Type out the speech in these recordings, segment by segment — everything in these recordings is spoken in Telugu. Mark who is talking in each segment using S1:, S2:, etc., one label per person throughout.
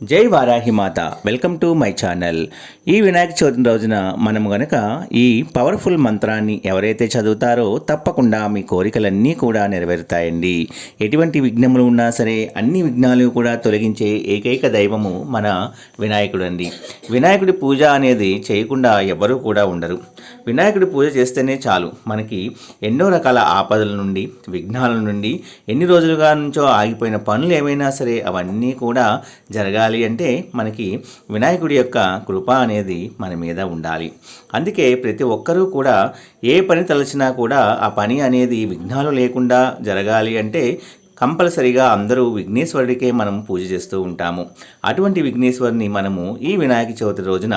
S1: జై వారాహి మాత. వెల్కమ్ టు మై ఛానల్ ఈ వినాయక చవితి రోజున మనం గనక ఈ పవర్ఫుల్ మంత్రాన్ని ఎవరైతే చదువుతారో తప్పకుండా మీ కోరికలన్నీ కూడా నెరవేరుతాయండి. ఎటువంటి విఘ్నములు ఉన్నా సరే అన్ని విఘ్నాలు కూడా తొలగించే ఏకైక దైవము మన వినాయకుడు అండి వినాయకుడి పూజ అనేది చేయకుండా ఎవ్వరూ కూడా ఉండరు. వినాయకుడి పూజ చేస్తేనే చాలు. మనకి ఎన్నో రకాల ఆపదల నుండి విఘ్నాల నుండి ఎన్ని రోజులుగా నుంచో ఆగిపోయిన పనులు ఏమైనా సరే అవన్నీ కూడా జరగాలి. అంటే మనకి వినాయకుడి యొక్క కృప అనేది మన మీద ఉండాలి. అందుకే ప్రతి ఒక్కరూ కూడా ఏ పని తలచినా కూడా ఆ పని అనేది విఘ్నాలు లేకుండా జరగాలి అంటే కంపల్సరిగా అందరూ విఘ్నేశ్వరుడికే మనం పూజ చేస్తూ ఉంటాము. అటువంటి విఘ్నేశ్వరుని మనము ఈ వినాయక చవితి రోజున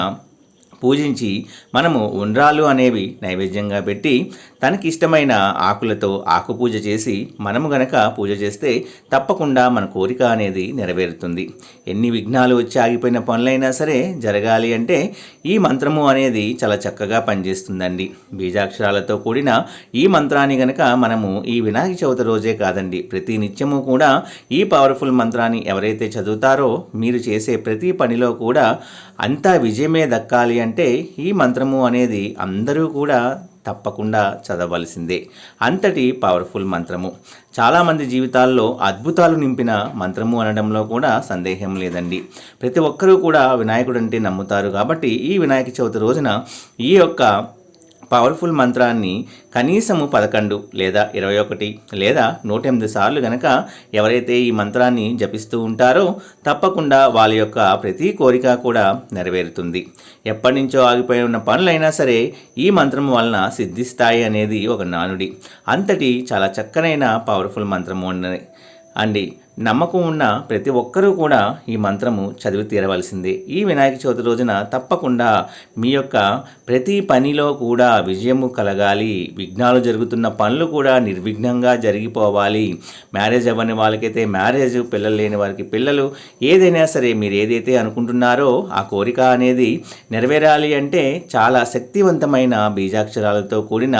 S1: పూజించి మనము ఉండ్రాలు అనేవి నైవేద్యంగా పెట్టి తనకి ఇష్టమైన ఆకులతో ఆకు పూజ చేసి మనము గనక పూజ చేస్తే తప్పకుండా మన కోరిక అనేది నెరవేరుతుంది. ఎన్ని విఘ్నాలు వచ్చి ఆగిపోయిన పనులైనా సరే జరగాలి అంటే ఈ మంత్రము అనేది చాలా చక్కగా పనిచేస్తుందండి. బీజాక్షరాలతో కూడిన ఈ మంత్రాన్ని గనక మనము ఈ వినాయక చవితి రోజే కాదండి ప్రతి నిత్యము కూడా ఈ పవర్ఫుల్ మంత్రాన్ని ఎవరైతే చదువుతారో మీరు చేసే ప్రతి పనిలో కూడా అంతా విజయమే దక్కాలి అంటే ఈ మంత్రము అనేది అందరూ కూడా తప్పకుండా చదవలసిందే. అంతటి పవర్ఫుల్ మంత్రము. చాలామంది జీవితాల్లో అద్భుతాలు నింపిన మంత్రము అనడంలో కూడా సందేహం లేదండి. ప్రతి ఒక్కరూ కూడా వినాయకుడు అంటే నమ్ముతారు కాబట్టి ఈ వినాయక చవితి రోజున ఈ యొక్క పవర్ఫుల్ మంత్రాన్ని కనీసము పదకొండు లేదా ఇరవై ఒకటి లేదా నూట ఎనిమిది సార్లు గనక ఎవరైతే ఈ మంత్రాన్ని జపిస్తూ ఉంటారో తప్పకుండా వాళ్ళ యొక్క ప్రతి కోరిక కూడా నెరవేరుతుంది. ఎప్పటి నుంచో ఆగిపోయి ఉన్న పనులైనా సరే ఈ మంత్రం వలన సిద్ధిస్తాయి అనేది ఒక నానుడి. అంతటి చాలా చక్కనైన పవర్ఫుల్ మంత్రము అండి. నమ్మకం ఉన్న ప్రతి ఒక్కరూ కూడా ఈ మంత్రము చదివి తీరవలసిందే. ఈ వినాయక చవితి రోజున తప్పకుండా మీ యొక్క ప్రతి పనిలో కూడా విజయము కలగాలి. విఘ్నాలు జరుగుతున్న పనులు కూడా నిర్విఘ్నంగా జరిగిపోవాలి. మ్యారేజ్ అవ్వని వాళ్ళకైతే మ్యారేజ్ పిల్లలు లేని వారికి పిల్లలు ఏదైనా సరే మీరు ఏదైతే అనుకుంటున్నారో ఆ కోరిక అనేది నెరవేరాలి అంటే చాలా శక్తివంతమైన బీజాక్షరాలతో కూడిన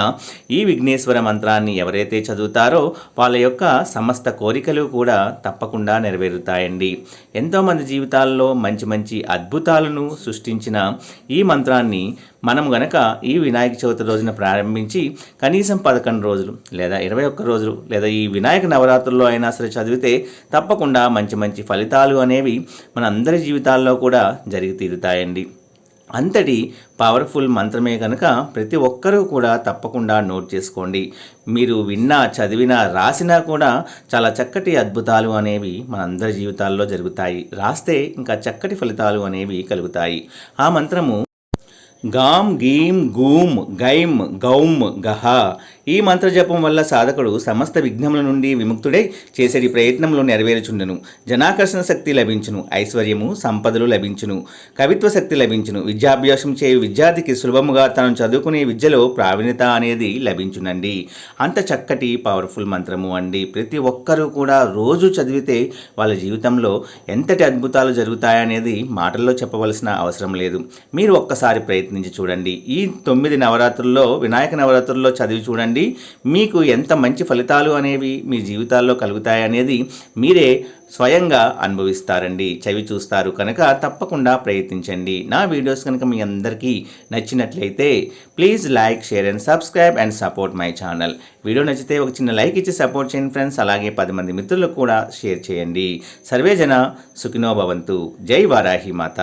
S1: ఈ విఘ్నేశ్వర మంత్రాన్ని ఎవరైతే చదువుతారో వాళ్ళ యొక్క సమస్త కోరికలు కూడా తప్పకుండా నెరవేరుతాయండి. ఎంతోమంది జీవితాల్లో మంచి మంచి అద్భుతాలను సృష్టించిన ఈ మంత్రాన్ని మనం గనక ఈ వినాయక చవితి రోజున ప్రారంభించి కనీసం పదకొండు రోజులు లేదా ఇరవై ఒక్క రోజులు లేదా ఈ వినాయక నవరాత్రుల్లో అయినా సరే చదివితే తప్పకుండా మంచి మంచి ఫలితాలు అనేవి మన అందరి జీవితాల్లో కూడా జరిగి తీరుతాయండి. అంతటి పవర్ఫుల్ మంత్రమే కనుక ప్రతి ఒక్కరూ కూడా తప్పకుండా నోట్ చేసుకోండి. మీరు విన్నా చదివినా రాసినా కూడా చాలా చక్కటి అద్భుతాలు అనేవి మనందరి జీవితాల్లో జరుగుతాయి. రాస్తే ఇంకా చక్కటి ఫలితాలు అనేవి కలుగుతాయి. ఆ మంత్రము గాం గీం గూం గైం గౌం గహ. ఈ మంత్రజపం వల్ల సాధకుడు సమస్త విఘ్నముల నుండి విముక్తుడై చేసేది ప్రయత్నంలో నెరవేరుచుండెను. జనాకర్షణ శక్తి లభించును ఐశ్వర్యము సంపదలు లభించును కవిత్వ శక్తి లభించును. విద్యాభ్యాసం చేయ విద్యార్థికి సులభముగా తను చదువుకునే విద్యలో ప్రావీణ్యత అనేది లభించునండి. అంత చక్కటి పవర్ఫుల్ మంత్రము అండి. ప్రతి ఒక్కరూ కూడా రోజు చదివితే వాళ్ళ జీవితంలో ఎంతటి అద్భుతాలు జరుగుతాయనేది మాటల్లో చెప్పవలసిన అవసరం లేదు. మీరు ఒక్కసారి ప్రయత్నం ప్రయత్నించి చూడండి. ఈ తొమ్మిది నవరాత్రుల్లో వినాయక నవరాత్రుల్లో చదివి చూడండి. మీకు ఎంత మంచి ఫలితాలు అనేవి మీ జీవితాల్లో కలుగుతాయనేది మీరే స్వయంగా అనుభవిస్తారండి. చవి చూస్తారు కనుక తప్పకుండా ప్రయత్నించండి. నా వీడియోస్ కనుక మీ అందరికీ నచ్చినట్లయితే please like share and subscribe and support my channel. Video నచ్చితే ఒక చిన్న లైక్ ఇచ్చి సపోర్ట్ చేయండి ఫ్రెండ్స్. అలాగే పది మంది మిత్రులకు కూడా షేర్ చేయండి. సర్వేజన సుఖినో భవంతు. జై వారాహి మాత.